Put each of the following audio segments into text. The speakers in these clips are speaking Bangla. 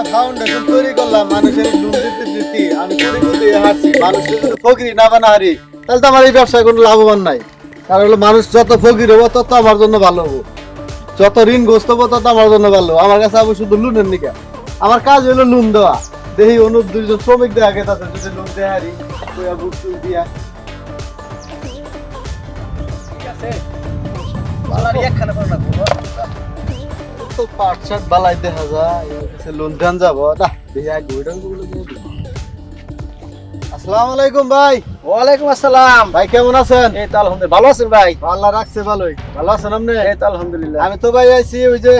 একটা ফাউন্ডেশন তৈরি করলাম, মানুষের আমি মানুষের না বানা হারি তাহলে তো আমার এই ব্যবসায় কোনো লাভবান নাই। কারণ হলো মানুষ যত ফকির হব, তত আমার জন্য ভালো হব। যত ঋণগ্রস্ত হব, তত আমার জন্য ভালো আমার কাছে আবার শুধু লোনের নিকা। আমার কাজ হলো লোন দেওয়া। দেখি অন্য দুইজন শ্রমিক দেওয়া গে তাদের যদি লোন দেওয়া হারি দিয়া। তো বালাই দেখা যায়। যাব। না দেখি আগে গুলো আসসালামু আলাইকুম ভাই। ওয়ালাইকুম আসসালাম। ভাই কেমন আছেন? এই তো আলহামদুলিল্লাহ। ভালো আছেন ভাই? আল্লাহ রাখছে ভালোই। ভালো আছেন আপনি? এই তো আলহামদুলিল্লাহ। আমি তো ভাই আইছি ওই যে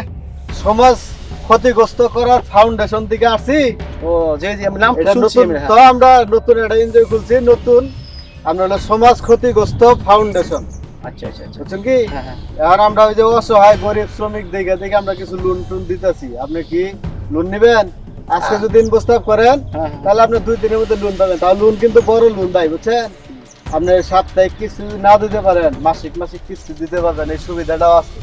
সমাজ ক্ষতিগ্রস্ত করার ফাউন্ডেশন থেকে আসছি। ও যে আমি নাম শুনছি। তো আমরা নতুন একটা এনজয় করছি। নতুন আমরা হলো সমাজ ক্ষতিগ্রস্ত ফাউন্ডেশন আচ্ছা আচ্ছা আচ্ছা। বুঝছেন কি? হ্যাঁ হ্যাঁ। আর আমরা ওই যে অসহায় গরিব শ্রমিক দেখে দেখে আমরা কিছু লোন টোন দিতেছি। আপনি কি লোন নেবেন? আজকে যদি প্রস্তাব করেন হ্যাঁ, হ্যাঁ। তাহলে আপনি দুই দিনের মধ্যে লোন পাবেন। লোন কিন্তু বড় লোন ভাই বুঝছেন? আপনি সাপ্তাহিক কিস্তি না দিতে পারেন মাসিক মাসিক কিস্তি দিতে পারবেন এই সুবিধাটাও আছে।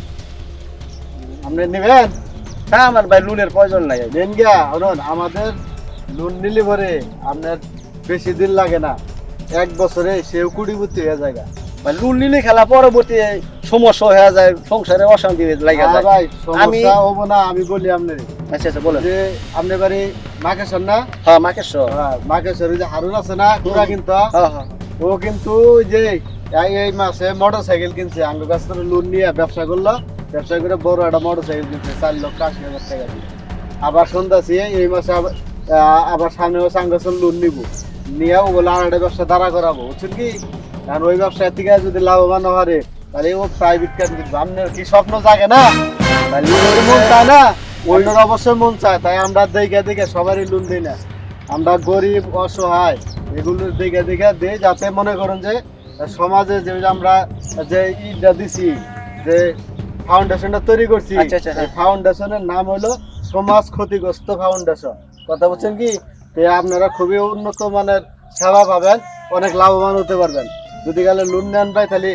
আপনি নেবেন? হ্যাঁ আমার ভাই লোনের প্রয়োজন নাই। নেন গিয়া আমাদের লোন নিলে পরে আপনার বেশি দিন লাগে না। এক বছরে সেও কুড়িপতি হয়ে যায় লোন নিলে খেলা পরবর্তী সমস্যা হয়ে যায় সংসারে অশান্তি লাগে হ্যাঁ যায়। ভাই আমি- হব না আমি বলি আপনার। আচ্ছা আচ্ছা বলেন। যে আপনার বাড়ি মাকেশ্বর না? হ্যাঁ মাকেশ্বর। হ্যাঁ, মাকেশ্বর যে হারুন আছে না তোরা কিন্তু হ্যাঁ হ্যাঁ। ও কিন্তু যে এই মাসে মোটর সাইকেল কিনছে আঙ্গ কাছ থেকে লোন নিয়ে ব্যবসা করল। ব্যবসা করে বড় একটা মোটর সাইকেল কিনছে চার লক্ষ আশি হাজার টাকা দিয়ে। আবার সন্ধ্যাছি এই মাসে আবার সামনে মাসে আঙ্গ লোন নিব। নিয়ে ও বলে আর একটা ব্যবসা দাঁড়া করাবো। বুঝছেন কি? কারণ ওই ব্যবসা থেকে যদি লাভবান হারে তাহলে ও প্রাইভেট কার আপনার কি স্বপ্ন জাগে না? তাহলে ওর মন চায় না? অন্যের অবশ্যই মন চায় তাই আমরা দেখে দেখে সবারই লোন দিই না। আমরা গরিব অসহায় এগুলো দেখে দেখে দিই যাতে মনে করেন যে সমাজে যে আমরা যে ইটা দিছি যে ফাউন্ডেশনটা তৈরি করছি আচ্ছা, আচ্ছা, হ্যাঁ। ফাউন্ডেশনের নাম হলো সমাজ ক্ষতিগ্রস্ত ফাউন্ডেশন কথা বলছেন কি? আপনারা খুবই উন্নত মানের সেবা পাবেন অনেক লাভবান হতে পারবেন। যদি গেলে লোন নেন ভাই তাহলে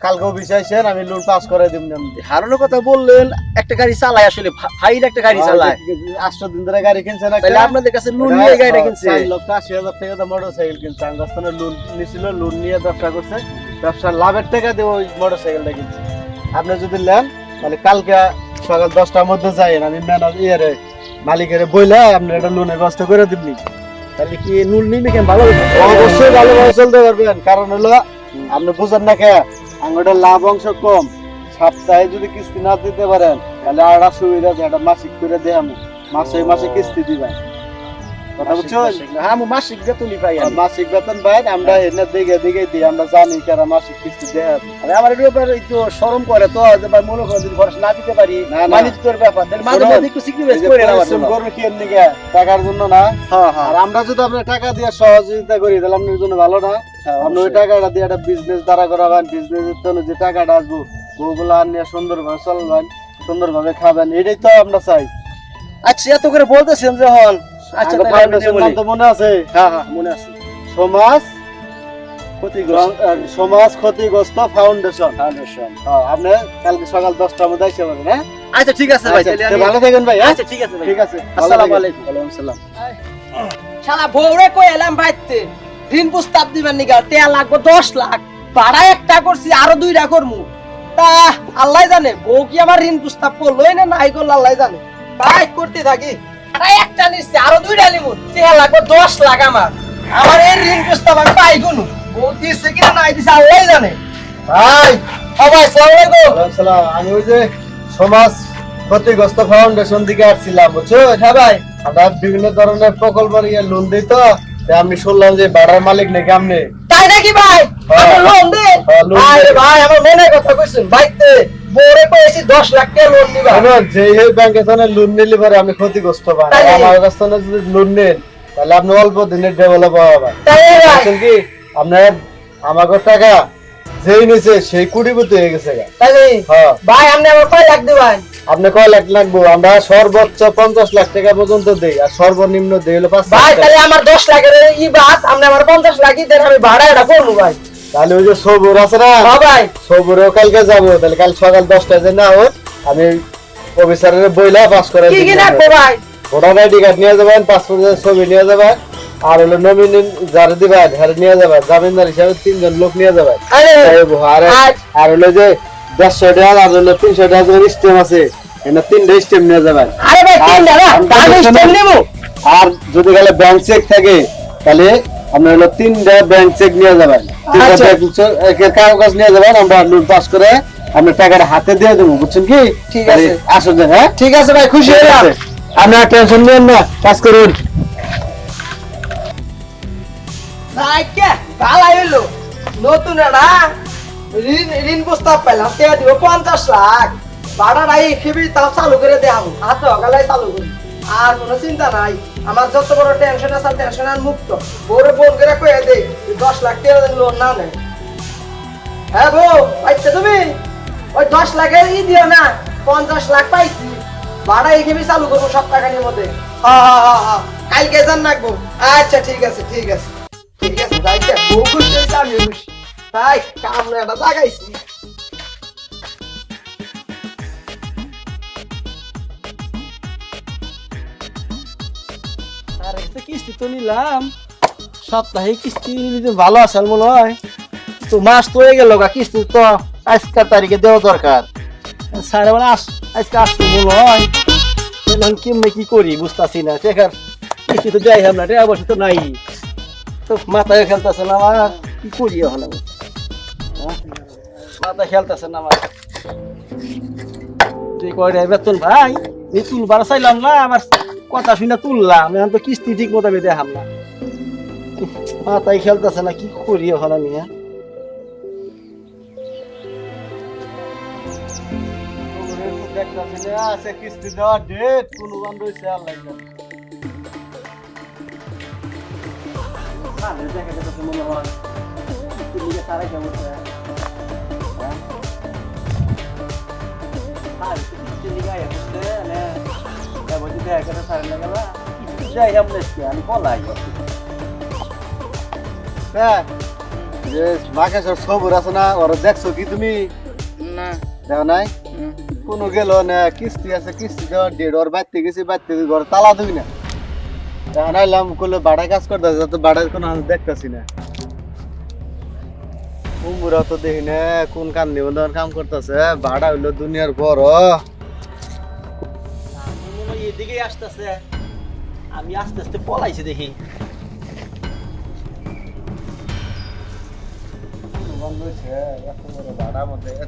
কালকেও বিষয়ছেন আমি লোন পাস করে দিব হারানোর কথা বললেন একটা গাড়ি চালায় আসলে ভা- একটা গাড়ি চালায়। আটশো দিন ধরে গাড়ি কিনছে না তাহলে আপনাদের কাছে লোন নিয়ে গাড়িটা কিনছে। লক্ষ আশি হাজার টাকা দিয়ে মোটর সাইকেল কিনছে। আঙ্গাস্তানে লোন নিছিল লোন নিয়ে ব্যবসা করছে। ব্যবসার লাভের টাকা দিয়ে ওই মোটর সাইকেলটা কিনছে। আপনি যদি নেন তাহলে কালকে সকাল দশটার মধ্যে যাই আমি ম্যানেজ ইয়ে মালিকের বইলে আপনি একটা লোনের ব্যবস্থা করে দিবনি। তাহলে কি নুন নিলে কেন? ভালো? অবশ্যই ভালোভাবে চলতে পারবেন। কারণ হলো, আপনি বুঝেন না কে আঙ্গুরের লাভ অংশ কম। সপ্তাহে যদি কিস্তি না দিতে পারেন, তাহলে আর সুবিধা আছে, একটা মাসিক করে দেয় আমি মাসে মাসে কিস্তি দিবেন। কথা বুঝছেন? হ্যাঁ আমি মাসিক বেতনই পাই আমি। মাসিক বেতন পাই আমরা এনে দিকে দিকে দিই আমরা জানি কারা মাসিক কিস্তি দেয়। আরে আমার এর ব্যাপারে একটু শরম করে তো যে ভাই মনে করে যদি খরচ না দিতে পারি। তোর ব্যাপার তাহলে মাঝে মাঝে একটু করে জন্য। কি এর নিকে? টাকার জন্য না? হ্যাঁ হ্যাঁ। আর আমরা যদি আপনার টাকা দিয়ে সহযোগিতা করি তাহলে আপনার জন্য ভালো না? হ্যাঁ, আপনি ওই টাকাটা দিয়ে একটা বিজনেস দাঁড়া করাবেন বিজনেসের জন্য যে টাকাটা আসব বউগুলো আর নিয়ে সুন্দরভাবে চলবেন সুন্দরভাবে খাবেন এটাই তো আমরা চাই। আচ্ছা এত করে বলতেছেন যখন আচ্ছা তাহলে মনে আছে? হ্যাঁ হ্যাঁ। মনে আছে। সমাজ ক্ষতিগ্রস্ত। সমাজ ক্ষতিগ্রস্ত ফাউন্ডেশন। ফাউন্ডেশন। আপনি কালকে সকাল দশটার মধ্যে এসে হ্যাঁ? আচ্ছা ঠিক আছে ভাই আচ্ছা, তাহলে ভালো থাকেন ভাই হ্যাঁ? আচ্ছা ঠিক আছে ঠিক আছে আসসালামু। আলাইকুম। ওয়ালাইকুম শালা বউরে কই এলাম বাইতে ঋণ প্রস্তাব দিবেন নিগা টেয়া লাগবে দশ লাখ। ভাড়া একটা করছি আরও দুইটা করমু। তা আল্লাহ জানে বউ কি আমার ঋণ প্রস্তাব করলোই না নাই করল আল্লাহ জানে। তাই করতে থাকি। একটা নিচ্ছে আরও দুইটা নিমু। টেয়া লাগবে দশ লাখ আমার। আমার এই ঋণ প্রস্তাব আমি পাই কোনো বউ দিচ্ছে কিনা নাই দিচ্ছে আল্লাহ জানে। ভাই ও ভাই আসসালামু আলাইকুম। সালাম। আমি ওই যে সমাজ ক্ষতিগ্রস্ত ফাউন্ডেশন থেকে আসছিলাম বুঝছ? হ্যাঁ ভাই আমরা বিভিন্ন ধরনের প্রকল্প নিয়ে লোন দিই তো। তাই আমি শুনলাম যে ভাড়ার মালিক নাকি আপনি? তাই নাকি ভাই? হ্যাঁ। লোন দে হ্যাঁ, ভাই আমার মনে কথা কইছেন ভাইতে লাখ টাকা লোন দিবা জানো, যে এই ব্যাংকে থেকে লোন নিলে পরে আমি ক্ষতিগ্রস্ত পাই আমার কাছ থেকে যদি লোন নেন তাহলে আপনি অল্প দিনে ডেভেলপ হবেন তাই রে ভাই বুঝছেন কি? আপনার আমাকে টাকা যেই নিছে সেই হয়ে গেছে তাই হ্যাঁ। ভাই আপনি আমার কয় লাখ দিবেন? আপনি কয় লাখ লাগবো? আমরা সর্বোচ্চ পঞ্চাশ লাখ টাকা পর্যন্ত দেই আর সর্বনিম্ন দেই হলো পাঁচ লাখ ভাই তাহলে আমার দশ লাখের ই বাস আপনি আমার পঞ্চাশ লাখই দেন আমি ভাড়া এটা করব ভাই। তাহলে ওই যে সবুর আছে না? হ্যাঁ ভাই। সবুরেও কালকে যাব তাহলে কাল সকাল দশটায় যে না হোক আমি অফিসারের বইলা পাস করে কি কি রাখব ভাই? ভোটার আইডি কার্ড নিয়ে যাবেন পাসপোর্ট ছবি নিয়ে যাবেন আর হলো নমিনি যারা দিবেন হ্যাঁ নিয়ে যাবেন জামিনদার হিসাবে তিনজন লোক নিয়ে যাবেন। আর আর হলো যে দেড়শো টাকা আর হলো তিনশো টাকা স্টেম আছে এখানে তিনটা স্টেম নিয়ে যাবেন। আর যদি গেলে ব্যাংক চেক থাকে তাহলে আপনার হলো তিনটা ব্যাংক চেক নিয়ে যাবেন। আচ্ছা। bank check- এর কাগজ নিয়ে যাবেন আমরা লোন পাস করে আপনার টাকাটা হাতে দিয়ে দেবো বুঝছেন কি? ঠিক আছে। আসুন হ্যাঁ? ঠিক আছে ভাই খুশি ঠিক আপনার টেনশন নেন না কাজ করুন। সাইকে কালা এলো নতুন ঋণ ঋণ প্রস্তাব পেলাম তে দিব? পঞ্চাশ লাখ। ভাড়া নাই খেবি তাও চালু করে হাত চালু করি। আর কোনো চিন্তা নাই। আমার যত বড় টেনশন আছে টেনশন আর মুক্ত। বউরে ফোন করে কয়ে দে যে দশ লাখ টাকা লোন না নেয় হ্যাঁ বউ, পাইছে তুমি? ওই দশ লাখের ই দিও না, পঞ্চাশ লাখ পাইছি। ভাড়া এখানে চালু করব টাকার মধ্যে। হ্যাঁ হ্যাঁ হ্যাঁ হ্যাঁ কালকে যান রাখব আচ্ছা ঠিক আছে ঠিক আছে। ঠিক আছে যাইতে বউ খুশি হয়েছে আমি খুশি। তাই কাম একটা লাগাইছি। কিস্তি তো নিলাম। সপ্তাহে কিস্তি নিলে ভালো আছে মনে হয়, তো মাস তো হয়ে গেল গা কিস্তি তো। আজকের তারিখে দেওয়া দরকার। স্যার মানে আস, আজকে আসতো মনে হয়। এখন কেমনে কি করি বুঝতেছি না। টেকার কিস্তি তো যাই না টাকা পয়সা তো নাই। তো মাথায় খেলতেছে না আমার কি করি এখন আমি? হ্যাঁ? মাথায় খেলতেছে না আমার তুই কয় রে বেতন ভাই? তুলবার চাইলাম না আমার। কথা শুনে তুললাম, এখন তো কিস্তি ঠিক মতো আমি দেখাম না মাথায় খেলতেছে না, কি করি এখন আমি হ্যাঁ? দেখা যেতেছে মনে হয় তারাই কেমন হ্যাঁ? আর কিস্তির লিগে আয়া দেখা পারে না গেলা, যাই আমরা কি, আমি পলাই হ্যাঁ যে মাকেশ্বর সবুর আছে না ওরা দেখছ কি তুমি না দেখো নাই কোনো গেল না কিস্তি আছে কিস্তি দেওয়ার ডেট ওর বাড়তে গেছি বাড়তে ঘরে তালা দিবি না এখন আইলাম করলে বাড়ায় কাজ করতে যাতে বাড়ায় কোনো আমি দেখতেছি না কুমুরা তো দেখি না কোন কাম নিব কাম করতেছে ভাড়া হইল দুনিয়ার বড় মনে হয় এদিকেই আসতেছে আমি আস্তে আস্তে পলাইছি দেখি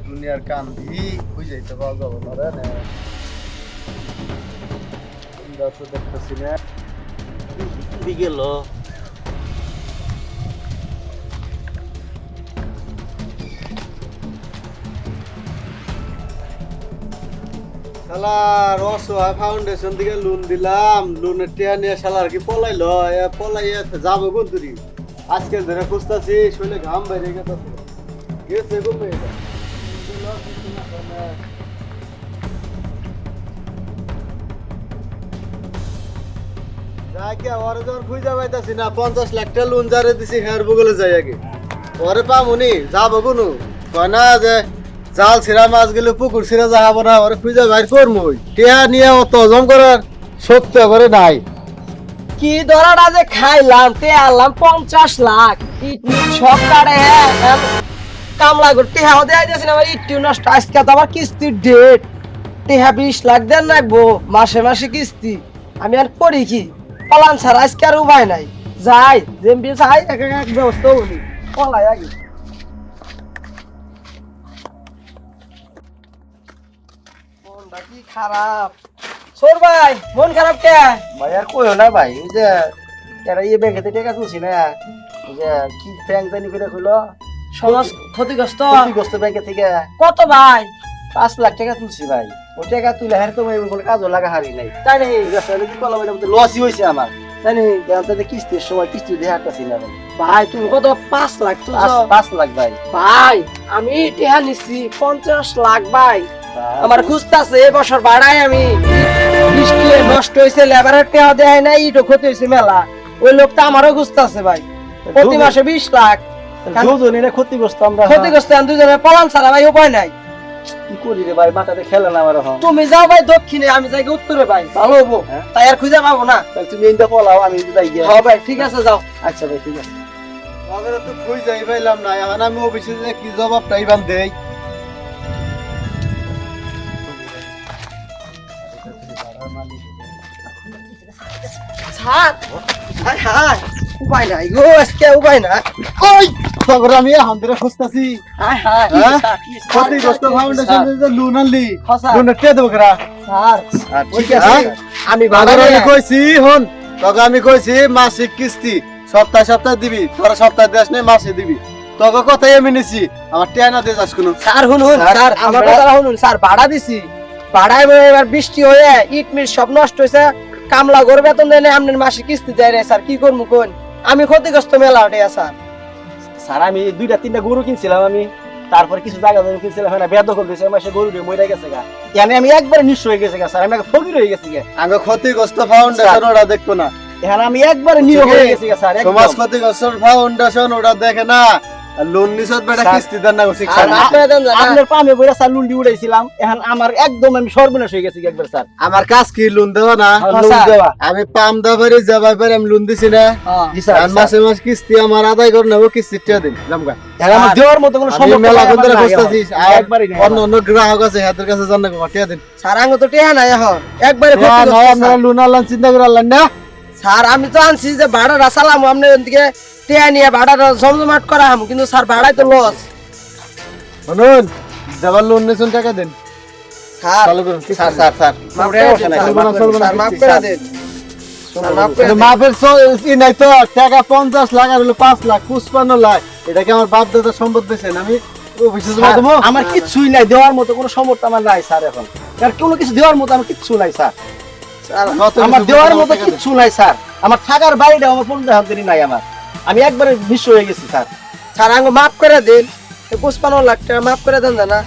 দুনিয়ার কাম দি বুঝাইতে পাওয়া যাবে না দেখতেছি না গেল শালার অসহায় ফাউন্ডেশন থেকে লোন দিলাম লোনের টিয়া নিয়ে শালার কি পলাইলো, এ পলাইয়া যাব কোন তুই আজকে ধরে খুঁজতাছি শৈলে ঘাম বাইরে গেছে। গেছে ঘুমে ওরে যখন খুঁজে পাইতাছি না, পঞ্চাশ লাখ টাকা লোন যারে দিছি, হেয়ার বগলে যাই আগে ওরে পামুনি, যাব কোনো? কয় না, যে জাল ছিড়া মাছ গেলে পুকুর ছিড়া যাব না ওরে খুঁজে বাইর করব টিয়া নিয়ে অত হজম করার সত্য করে নাই। কি ধরাটা যে খাইলাম তে আনলাম পঞ্চাশ লাখ। সব কামলা না আমার নষ্ট, আজকে তো আমার কিস্তির ডেট টেহা বিশ লাখ দেন রাখব মাসে মাসে কিস্তি। আমি আর করি কি? পলান ছাড়া আজকে আর উপায় নাই। যাই যেমনি যাই এক এক ব্যবস্থা বলি পলাই আগে মনটা কি খারাপ। সোর ভাই মন খারাপ কে? ভাই আর কইও না ভাই ওই যে এরা ইয়ে ব্যাংকে টাকা তুলছি না। ওই যে কি ব্যাংক জানি করে কইলো? সমাজ ক্ষতিগ্রস্ত। ক্ষতিগ্রস্ত ব্যাংকে থেকে। কত ভাই? পাঁচ লাখ টাকা তুলছি ভাই। ওই টাকা তুলে হার তো কোনো কাজও লাগা হারি নাই। তাই নাকি? কি করলাম? এটা লসই হয়েছে আমার। তাই নি কিস্তির সময় কিস্তি দিয়ে হারতেছি না ভাই। ভাই তুমি কত? পাঁচ লাখ পাঁচ পাঁচ লাখ ভাই। ভাই আমি টেহা নিচ্ছি পঞ্চাশ লাখ ভাই। আমার খুঁজতাছে এ বছর বাড়াই আমি। বৃষ্টি নষ্ট হয়েছে লেবারের টেহা দেয় না ইটো ক্ষতি হয়েছে মেলা। ওই লোকটা আমারও খুঁজতাছে ভাই। প্রতি মাসে বিশ লাখ। দুজনের ক্ষতিগ্রস্ত আমরা ক্ষতিগ্রস্ত আমি দুজনে পলান ছাড়া ভাই উপায় নাই। কি করি রে ভাই মাথাতে খেলে না আমার তুমি যাও ভাই দক্ষিণে আমি যাই উত্তরে ভাই। ভালো হব। হ্যাঁ। তাই আর খুঁজে পাবো না। তুমি এইটা পলাও আমি যাই গিয়া হ্যাঁ ভাই ঠিক আছে যাও। আচ্ছা ভাই ঠিক আছে। আমাদের তো খুঁজ যাই পাইলাম না এখন আমি অফিসে কি জবাব টাইবান দেই। উপায় নাই গো আজকে উপায় নাই ওই তখন আমি এখন খুঁজতাছি হাই হাই? স্যার, ফাউন্ডেশন যে লোন আনলি লোন কে দেবো করা স্যার ঠিক আছে। আছে আমি বাবার আমি কইছি হন তোকে আমি কইছি মাসিক কিস্তি সপ্তাহে সপ্তাহে দিবি তোরা সপ্তাহে দেশ নেই মাসে দিবি তোকে কথাই আমি নিছি আমার টেনা দিয়ে যাস কোনো স্যার আমার কথা শুনুন স্যার ভাড়া দিছি ভাড়ায় এবার বৃষ্টি হয়ে ইট মিট সব নষ্ট হয়েছে। কামলা করে বেতন দেয় না আপনার মাসে কিস্তি দেয় না স্যার কি করব কোন? আমি ক্ষতিগ্রস্ত মেলা স্যার। স্যার আমি দুইটা তিনটা গরু কিনছিলাম আমি। তারপরে কিছু জায়গা জমি কিনছিলাম হ্যাঁ বেদ দখল দিয়েছে আমার সে গরু মরে গেছে গা। এখানে আমি একবারে নিঃস্ব হয়ে গেছে গা স্যার আমি ফকির হয়ে গেছি গা। আগে ক্ষতিগ্রস্ত ফাউন্ডেশন ওরা দেখতো না। এখানে আমি একবারে নিরহ হয়ে। গেছি গা স্যার সমাজ ক্ষতিগ্রস্ত ফাউন্ডেশন ওরা দেখে না। লোন নিছত বেটা কিস্তি দেন না ঠিক আর না। আপনারা দেন জানা? আপনার পামে বইরা স্যার লুন্ডি উড়াইছিলাম এখন আমার একদম আমি সর্বনাশ হয়ে গেছি একবার স্যার। আমার কাজ কি লোন দেওয়া না? হ্যাঁ, লোন দেওয়া। আমি পাম দাবারি যাবার পরে আমি লোন দিছি না। হ্যাঁ। জি স্যার আর মাসে মাস কিস্তি আমার আদায় করে নেব কিস্তি টিয়া দিন। জামগা আমার দেওয়ার মতো কোনো আমি মেলা আমার বন্ধুরা নাই খুঁজতেছি আমার। একবারই অন্য অন্য গ্রাহক আছে হাতের কাছে জান না টিয়া দিন। স্যার আঙ্গ তো নাই এখন। একবারে। আপনারা লোন চিন্তা করে আনলেন না? স্যার আমি তো আনছি যে ভাড়া চালাম আপনার দিকে নিয়ে ভাড়াটা জমজমাট করা হাম কিন্তু স্যার ভাড়াই তো লস। শুনুন যাবার লোন নিয়েছেন টাকা দিন। স্যার চালু করুন স্যার স্যার স্যার। মাফ ওরে করে অবস্থা দেন, স্যার, স্যার, মাফ মাফ করে করে দেন, দেন, স্যার, মাফ করে দেন। স্যার, মাফ করে কিন্তু দেন। মাপের নাই তো টাকা পঞ্চাশ লাখ আর হলো পাঁচ লাখ পুষ্পান্ন লাখ। এটা আমার বাপ দাদা সম্পদ দিয়েছেন? আমি আমার কিচ্ছুই নাই দেওয়ার মতো কোনো সমর্থ আমার নাই স্যার এখন। আর কোনো কিছু দেওয়ার মতো আমার কিচ্ছু নাই স্যার। আমার দেওয়ার মতো। কিচ্ছু নাই স্যার। আমার থাকার বাড়িটা আমার পনেরো হাত দেরি নাই আমার। আমি একবারে নিঃস্ব হয়ে গেছি স্যার স্যার আঙ্গ মাফ করে দেন পুষ্পান্ন লাখ টাকা মাফ করে দেন না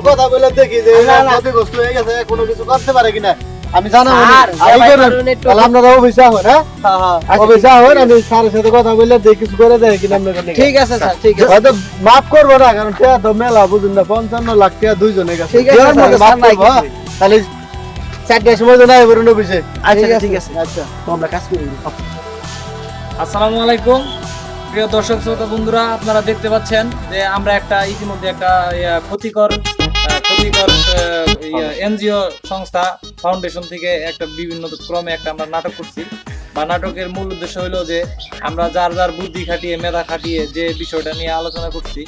কথা বলে দেখি যে। হয়ে কোনো কিছু করতে পারে কিনা আমি জানাব না। স্যার, আই সবাই করেন। বলুন একটু। তাহলে আপনারা অফিসে আহন, হ্যাঁ? হ্যাঁ, হ্যাঁ। অফিসে আহন, আমি স্যারের সাথে কথা বলে দেখি কিছু করে দেয় কিনা আপনাদের ঠিক আছে স্যার ঠিক আছে হয়তো মাফ করব না কারণ তো মেলা বুঝুন না পঞ্চান্ন লাখ দুইজনের কাছে ঠিক আছে। তাহলে চারটার সময় তো অফিসে আচ্ছা ঠিক আছে। আচ্ছা তো আমরা কাজ করি আসসালামু আলাইকুম প্রিয় দর্শক শ্রোতা বন্ধুরা আপনারা দেখতে পাচ্ছেন যে আমরা একটা ইতিমধ্যে একটা ক্ষতিকর ক্ষতিকর এনজিও সংস্থা ফাউন্ডেশন থেকে একটা বিভিন্ন ক্রমে একটা আমরা নাটক করছি। বা নাটকের মূল উদ্দেশ্য হলো যে, আমরা যার যার বুদ্ধি খাটিয়ে, মেধা খাটিয়ে যে বিষয়টা নিয়ে আলোচনা করছি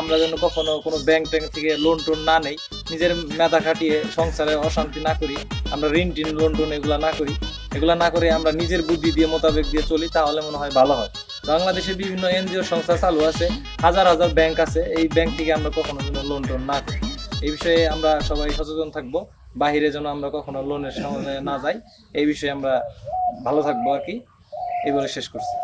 আমরা যেন কখনো কোনো ব্যাংক ট্যাঙ্ক থেকে লোন টোন না নেই, নিজের মেধা খাটিয়ে সংসারে অশান্তি না করি, আমরা ঋণ টিন লোন টোন এগুলা না করি, এগুলা না করে আমরা নিজের বুদ্ধি দিয়ে, মোতাবেক দিয়ে চলি, তাহলে মনে হয় ভালো হয়। বাংলাদেশে বিভিন্ন এনজিও সংস্থা চালু আছে, হাজার হাজার ব্যাংক আছে, এই ব্যাংক থেকে আমরা কখনো যেন লোন টোন না করি। এই বিষয়ে আমরা সবাই সচেতন থাকব। বাহিরে যেন আমরা কখনো লোনের সামনে না যাই, এই বিষয়ে আমরা ভালো থাকব আর কি। এবারে শেষ করছি।